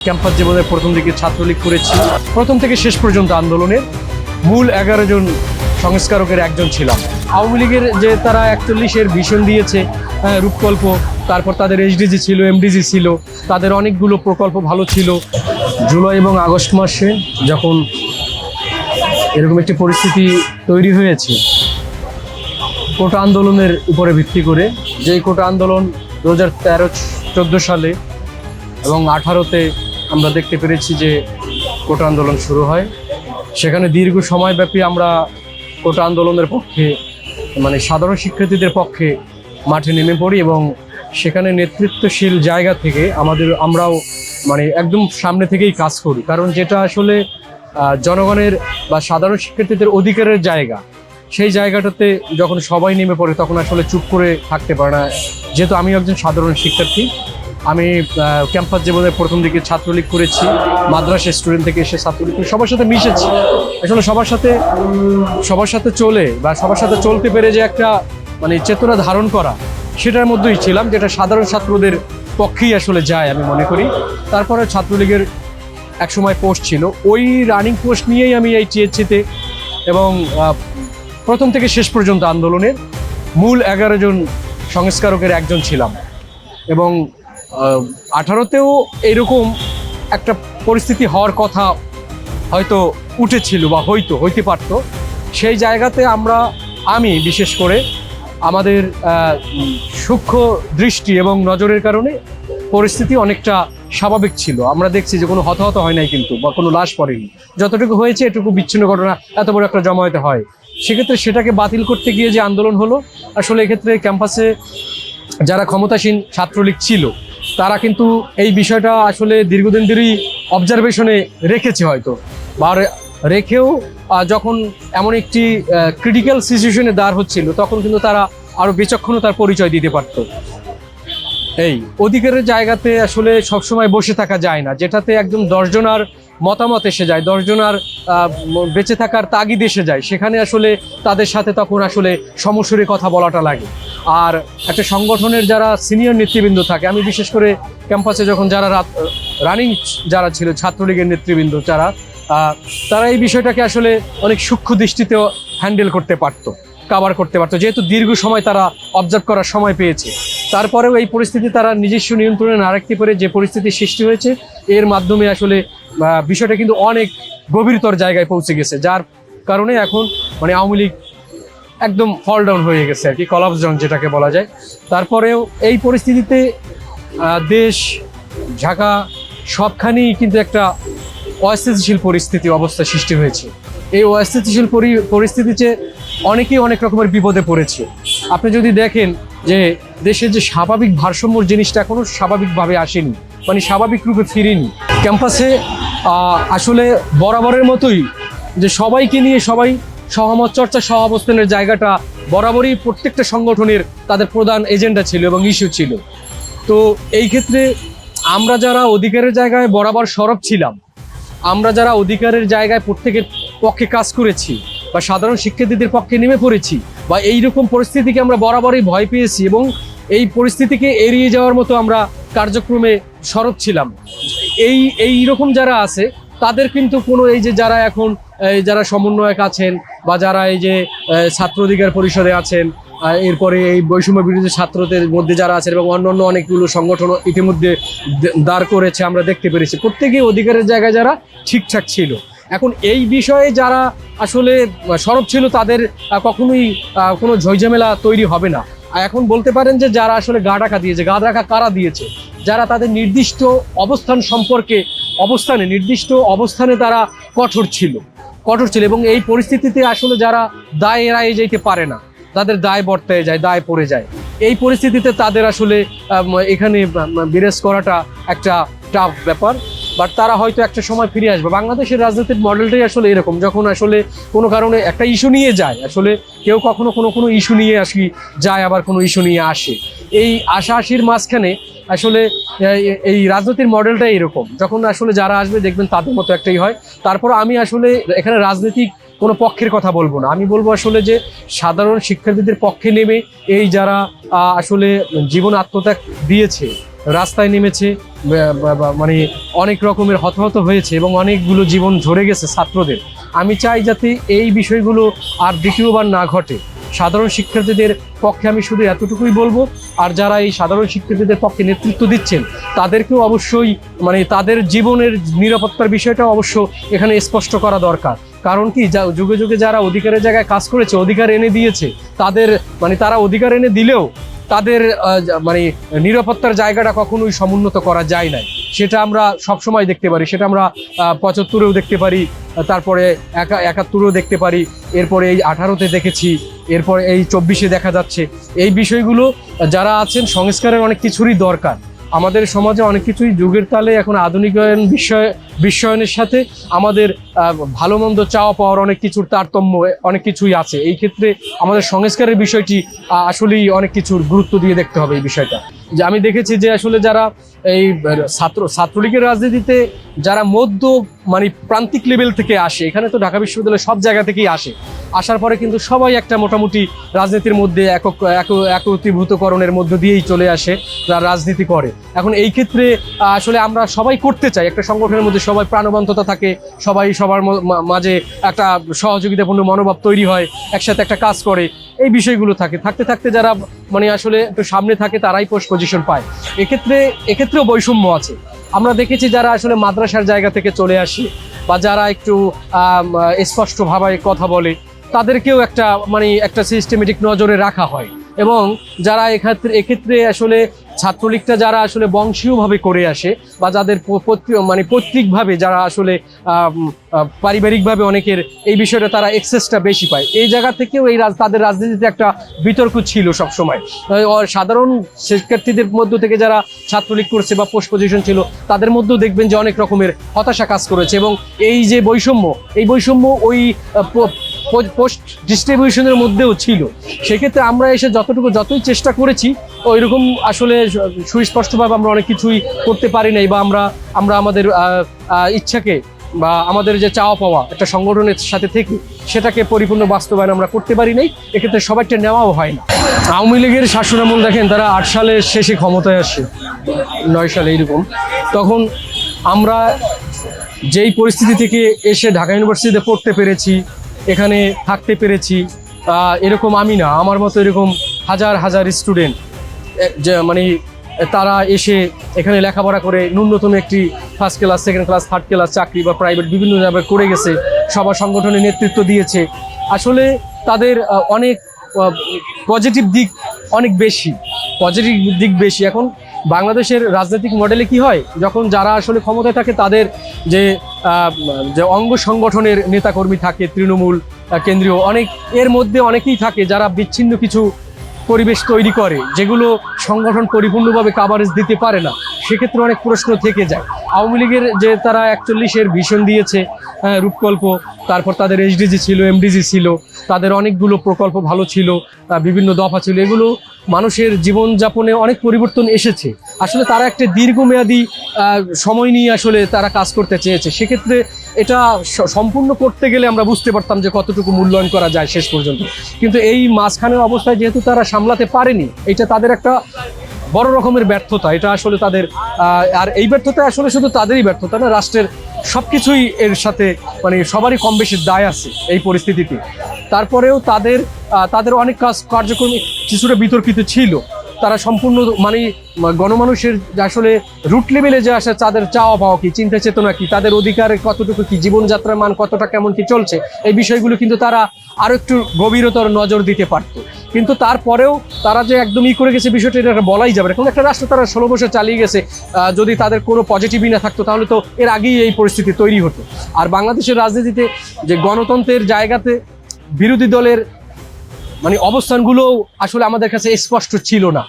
Campus জীবনের প্রথম দিকে ছাত্রলীগ করেছি। প্রথম থেকে শেষ পর্যন্ত আন্দোলনের মূল এগারো জন সংস্কারকের একজন ছিলাম। আওয়ামী লীগের যে তারা একচল্লিশের ভীষণ দিয়েছে আহ, রূপকল্প তারপর তাদের এইচডিজি ছিল এমডিজি ছিল তাদের অনেকগুলো প্রকল্প ভালো ছিল। জুলাই এবং আগস্ট মাসে যখন এরকম একটি পরিস্থিতি তৈরি হয়েছে কোটা আন্দোলনের উপরে ভিত্তি করে যেই কোটা আন্দোলন দু হাজার তেরো চোদ্দ সালে এবং আঠারোতে আমরা দেখতে পেরেছি যে কোটা আন্দোলন শুরু হয়। সেখানে দীর্ঘ সময়ব্যাপী আমরা কোটা আন্দোলনের পক্ষে মানে সাধারণ শিক্ষার্থীদের পক্ষে মাঠে নেমে পড়ি এবং সেখানে নেতৃত্বশীল জায়গা থেকে আমাদের, আমরাও মানে একদম সামনে থেকেই কাজ করি। কারণ যেটা আসলে জনগণের বা সাধারণ শিক্ষার্থীদের অধিকারের জায়গা, সেই জায়গাটাতে যখন সবাই নেমে পড়ে তখন আসলে চুপ করে থাকতে পারে না। যেহেতু আমি একজন সাধারণ শিক্ষার্থী আমি ক্যাম্পাস জীবনের প্রথম দিকে ছাত্রলীগ করেছি, মাদ্রাসা স্টুডেন্ট থেকে এসে ছাত্রলীগ করে সবার সাথে মিশেছি। আসলে সবার সাথে সবার সাথে চলে বা সবার সাথে চলতে পেরে যে একটা মানে চেতনা ধারণ করা, সেটার মধ্যেই ছিলাম, যেটা সাধারণ ছাত্রদের পক্ষেই আসলে যায় আমি মনে করি। তারপরে ছাত্রলীগের এক সময় পোস্ট ছিল। ওই রানিং পোস্ট নিয়েই আমি এই টিএসসিতে এবং প্রথম থেকে শেষ পর্যন্ত আন্দোলনের মূল এগারো জন সংস্কারকের একজন ছিলাম। এবং আঠারোতেও এরকম একটা পরিস্থিতি হওয়ার কথা হয়তো উঠেছিল বা হইতো হইতে পারতো। সেই জায়গাতে আমরা, আমি বিশেষ করে আমাদের সূক্ষ্ম দৃষ্টি এবং নজরের কারণে পরিস্থিতি অনেকটা স্বাভাবিক ছিল। আমরা দেখছি যে কোনো হতাহত হয় নাই কিন্তু, বা কোনো লাশ পড়েনি। যতটুকু হয়েছে এটুকু বিচ্ছিন্ন ঘটনা এত বড় একটা জমায়েতে হয়। সেক্ষেত্রে সেটাকে বাতিল করতে গিয়ে যে আন্দোলন হলো, আসলে এক্ষেত্রে ক্যাম্পাসে যারা ক্ষমতাসীন ছাত্রলীগ ছিল তারা কিন্তু এই বিষয়টা আসলে দীর্ঘদিন ধরেই অবজারভেশনে রেখেছে হয়তো। বা রেখেও যখন এমন একটি ক্রিটিক্যাল সিচুয়েশনে দাঁড় হচ্ছিল, তখন কিন্তু তারা আরও বিচক্ষণতার পরিচয় দিতে পারত। এই অধিকারের জায়গাতে আসলে সবসময় বসে থাকা যায় না, যেটাতে একদম দশজনার মতামত এসে যায় দশজনার বেঁচে থাকার তাগিদ এসে যায়। সেখানে আসলে তাদের সাথে তখন আসলে সমস্যরে কথা বলাটা লাগে। আর একটা সংগঠনের যারা সিনিয়র নেতৃবৃন্দ থাকে, আমি বিশেষ করে ক্যাম্পাসে যখন যারা রানিং যারা ছিল, ছাত্রলীগের নেতৃবৃন্দ যারা তারা এই বিষয়টাকে আসলে অনেক সূক্ষ্ম দৃষ্টিতেও হ্যান্ডেল করতে পারতো কাভার করতে পারতো। যেহেতু দীর্ঘ সময় তারা অবজার্ভ করার সময় পেয়েছে। তারপরেও এই পরিস্থিতি তারা নিজস্ব নিয়ন্ত্রণে না রাখতে পারে যে পরিস্থিতি সৃষ্টি হয়েছে, এর মাধ্যমে আসলে বিষয়টা কিন্তু অনেক গভীরতর জায়গায় পৌঁছে গেছে, যার কারণে এখন মানে আওয়ামী লীগ একদম ফল ডাউন হয়ে গেছে আর কি কলাপস ডাউন যেটাকে বলা যায়। তারপরেও এই পরিস্থিতিতে দেশ, ঢাকা সবখানেই কিন্তু একটা অস্থিতিশীল পরিস্থিতি অবস্থা সৃষ্টি হয়েছে। এই অস্থিতিশীল পরি- পরিস্থিতিতে অনেকেই অনেক রকমের বিপদে পড়েছে। আপনি যদি দেখেন যে দেশের যে স্বাভাবিক ভারসাম্যর জিনিসটা এখনও স্বাভাবিকভাবে আসেনি মানে স্বাভাবিক রূপে ফিরেনি, ক্যাম্পাসে আসলে বরাবরের মতোই যে সবাইকে নিয়ে সবাই সহমত, চর্চা সহ অবস্থানের জায়গাটা বরাবরই প্রত্যেকটা সংগঠনের তাদের প্রধান এজেন্ডা ছিল এবং ইস্যু ছিল। তো এই ক্ষেত্রে আমরা যারা অধিকারের জায়গায় বরাবর সরব ছিলাম, আমরা যারা অধিকারের জায়গায় প্রত্যেকের পক্ষে কাজ করেছি বা সাধারণ শিক্ষার্থীদের পক্ষে নেমে পড়েছি বা এই রকম পরিস্থিতিকে আমরা বরাবরই ভয় পেয়েছি এবং এই পরিস্থিতিকে এড়িয়ে যাওয়ার মতো আমরা কার্যক্রমে সরব ছিলাম। এই এই রকম যারা আছে, তাদের কিন্তু কোনো এই যে যারা এখন যারা সমন্বয়ক আছেন বা যারা এই যে ছাত্র অধিকার পরিষদে আছেন এরপরে এই বৈষম্য বিরোধী ছাত্রদের মধ্যে যারা আছেন এবং অন্যান্য অনেকগুলো সংগঠন ইতিমধ্যে দাঁড় করেছে, আমরা দেখতে পেরেছি। প্রত্যেকেই অধিকারের জায়গায় যারা ঠিকঠাক ছিল। এখন এই বিষয়ে যারা আসলে সরব ছিল, তাদের কখনোই কোনো ঝইঝামেলা তৈরি হবে না। এখন বলতে পারেন যে যারা আসলে গা ডাকা দিয়েছে, গা ডাকা কারা দিয়েছে? যারা তাদের নির্দিষ্ট অবস্থান সম্পর্কে অবস্থানে, নির্দিষ্ট অবস্থানে তারা কঠোর ছিল কঠোর ছিল এবং এই পরিস্থিতিতে আসলে যারা দায় এড়াই যেতে পারে না, তাদের দায় বর্তায় যায়, দায় পড়ে যায়। এই পরিস্থিতিতে তাদের আসলে এখানে বিরাজ করাটা একটা টাফ ব্যাপার। বাট তারা হয়তো একটা সময় ফিরে আসবে। বাংলাদেশের রাজনীতির মডেলটাই আসলে এরকম, যখন আসলে কোনো কারণে একটা ইস্যু নিয়ে যায়, আসলে কেউ কখনো কোনো কোনো ইস্যু নিয়ে আসি, যায় আবার কোনো ইস্যু নিয়ে আসে। এই আশা আশির মাঝখানে আসলে এই- রাজনীতির মডেলটাই এরকম। যখন আসলে যারা আসবে, দেখবেন তাদের মতো একটাই হয়। তারপর আমি আসলে এখানে রাজনৈতিক কোনো পক্ষের কথা বলব না। আমি বলব আসলে যে, সাধারণ শিক্ষার্থীদের পক্ষে নেমে এই যারা আসলে জীবন আত্মত্যাগ দিয়েছে রাস্তায় নেমেছে মানে অনেক রকমের হতাহত হয়েছে এবং অনেকগুলো জীবন ঝরে গেছে ছাত্রদের। আমি চাই যাতে এই বিষয়গুলো আর দ্বিতীয়বার না ঘটে। সাধারণ শিক্ষার্থীদের পক্ষে আমি শুধু এতটুকুই বলব, আর যারা এই সাধারণ শিক্ষার্থীদের পক্ষে নেতৃত্ব দিচ্ছেন, তাদেরকেও অবশ্যই মানে তাদের জীবনের নিরাপত্তার বিষয়টা অবশ্য এখানে স্পষ্ট করা দরকার। কারণ কি, যা, যুগে যুগে যারা অধিকারের জায়গায় কাজ করেছে, অধিকার এনে দিয়েছে, তাদের মানে তারা অধিকার এনে দিলেও তাদের মানে নিরাপত্তার জায়গাটা কখনোই সমুন্নত করা যায় না সেটা আমরা সবসময় দেখতে পারি, সেটা আমরা পঁচাত্তরেও দেখতে পারি তারপরে একা, একাত্তরেও দেখতে পারি, এরপরে এই আঠারোতে দেখেছি, এরপরে এই চব্বিশে দেখা যাচ্ছে। এই বিষয়গুলো যারা আছেন, সংস্কারের অনেক কিছুরই দরকার। আমাদের সমাজে অনেক কিছুই যুগের তালে এখন আধুনিকায়ন বিষয় বিশ্বায়নের সাথে আমাদের ভালো মন্দ চাওয়া পাওয়ার অনেক কিছুর তারতম্য, অনেক কিছুই আছে। এই ক্ষেত্রে আমাদের সংস্কারের বিষয়টি আসলেই অনেক কিছুর গুরুত্ব দিয়ে দেখতে হবে এই বিষয়টা। যে আমি দেখেছি যে আসলে যারা এই ছাত্র, ছাত্রলীগের রাজনীতিতে যারা মধ্য মানে প্রান্তিক লেভেল থেকে আসে, এখানে তো ঢাকা বিশ্ববিদ্যালয় সব জায়গা থেকেই আসে, আসার পরে কিন্তু সবাই একটা মোটামুটি রাজনীতির মধ্যে একক এক- একত্রীভূতকরণের মধ্য দিয়েই চলে আসে, যারা রাজনীতি করে। এখন এই ক্ষেত্রে আসলে আমরা সবাই করতে চাই, একটা সংগঠনের মধ্যে সবাই প্রাণবন্ততা থাকে, সবাই সবার মাঝে একটা সহযোগিতাপূর্ণ মনোভাব তৈরি হয়, একসাথে একটা কাজ করে, এই বিষয়গুলো থাকে। থাকতে থাকতে যারা মানে আসলে একটু সামনে থাকে, তারাই পোস্ট পজিশন পায়। এক্ষেত্রে, এক্ষেত্রেও বৈষম্য আছে। আমরা দেখেছি যারা আসলে মাদ্রাসার জায়গা থেকে চলে আসে বা যারা একটু স্পষ্টভাবে কথা বলে, তাদেরকেও একটা মানে একটা সিস্টেমেটিক নজরে রাখা হয়। এবং যারা এক্ষেত্রে এক্ষেত্রে আসলে ছাত্রলীগটা যারা আসলে বংশীয়ভাবে করে আসে বা যাদের মানে পৈতৃকভাবে যারা আসলে পারিবারিকভাবে অনেকের এই বিষয়টা তারা এক্সেসটা বেশি পায়। এই জায়গা থেকেও এই তাদের রাজনীতিতে একটা বিতর্ক ছিল সবসময়। সাধারণ শিক্ষার্থীদের মধ্য থেকে যারা ছাত্রলীগ করছে বা পোস্ট পজিশন ছিল, তাদের মধ্যেও দেখবেন যে অনেক রকমের হতাশা কাজ করেছে এবং এই যে বৈষম্য, এই বৈষম্য ওই পোস্ট ডিস্ট্রিবিউশনের মধ্যেও ছিল। সেক্ষেত্রে আমরা এসে যতটুকু, যতই চেষ্টা করেছি ওই রকম আসলে সুস্পষ্টভাবে আমরা অনেক কিছুই করতে পারি নাই বা আমরা আমরা আমাদের ইচ্ছাকে বা আমাদের যে চাওয়া পাওয়া একটা সংগঠনের সাথে থেকে সেটাকে পরিপূর্ণ বাস্তবায়ন আমরা করতে পারি নাই, এক্ষেত্রে সবাইটা নেওয়াও হয় না। আওয়ামী লীগের শাসনামল দেখেন, তারা আট সালের শেষে ক্ষমতায় আসে, নয় সালে এইরকম। তখন আমরা যেই পরিস্থিতি থেকে এসে ঢাকা ইউনিভার্সিটিতে পড়তে পেরেছি, এখানে থাকতে পেরেছি এরকম আমি না, আমার মতো এরকম হাজার হাজার স্টুডেন্ট মানে তারা এসে এখানে লেখাপড়া করে ন্যূনতম একটি first class second class third class চাকরি বা প্রাইভেট বিভিন্ন জায়গায় করে গেছে, সবার সংগঠনে নেতৃত্ব দিয়েছে। আসলে তাদের অনেক পজিটিভ দিক অনেক বেশি পজিটিভ দিক বেশি। এখন বাংলাদেশের রাজনৈতিক মডেলে কি হয়? যখন যারা আসলে ক্ষমতায় থাকে, তাদের যে যে অঙ্গ সংগঠনের নেতাকর্মী থাকে, তৃণমূল কেন্দ্রীয়, অনেক, এর মধ্যে অনেকেই থাকে যারা বিচ্ছিন্ন কিছু পরিবেশ তৈরি করে, যেগুলো সংগঠন পরিপূর্ণভাবে কাভারেজ দিতে পারে না, সেক্ষেত্রে অনেক প্রশ্ন থেকে যায়। আওয়ামী লীগের যে তারা একচল্লিশের ভীষণ দিয়েছে রূপকল্প, তারপর তাদের এইচডিজি ছিল এমডিজি ছিল, তাদের অনেকগুলো প্রকল্প ভালো ছিল বিভিন্ন দফা ছিল, এগুলো মানুষের জীবনযাপনে অনেক পরিবর্তন এসেছে। আসলে তারা একটা দীর্ঘমেয়াদী সময় নিয়ে আসলে তারা কাজ করতে চেয়েছে। সেক্ষেত্রে এটা সম্পূর্ণ করতে গেলে আমরা বুঝতে পারতাম যে কতটুকু মূল্যায়ন করা যায় শেষ পর্যন্ত। কিন্তু এই মাঝখানের অবস্থায় যেহেতু তারা সামলাতে পারেনি, এটা তাদের একটা বড় রকমের ব্যর্থতা। এটা আসলে তাদের আর এই ব্যর্থতা আসলে শুধু তাদেরই ব্যর্থতা না, রাষ্ট্রের সব কিছুই এর সাথে মানে সবারই কম বেশি দায় আছে এই পরিস্থিতিতে। তারপরেও তাদের তাদের অনেক কাজ কার্যক্রম কিছুটা বিতর্কিত ছিল। তারা সম্পূর্ণ মানে গণমানুষের আসলে রুট লেভেলে যে আসে তাদের চাওয়া পাওয়া কি, চিন্তা চেতনা কি, তাদের অধিকারে কতটুকু কি, জীবনযাত্রার মান কতটা কেমন কি চলছে, এই বিষয়গুলো কিন্তু তারা আরও একটু গভীরতর নজর দিতে পারত। কিন্তু তারপরেও তারা যে একদম ই করে গেছে বিষয়টা, এটা বলাই যাবে কোনো একটা রাষ্ট্র তারা ষোলো বছর চালিয়ে গেছে যদি তাদের কোনো পজিটিভই না থাকতো, তাহলে তো এর আগেই এই পরিস্থিতি তৈরি হতো। আর বাংলাদেশের রাজনীতিতে যে গণতন্ত্রের জায়গাতে বিরোধী দলের মানে অবস্থানগুলো আসলে আমাদের কাছে স্পষ্ট ছিল না।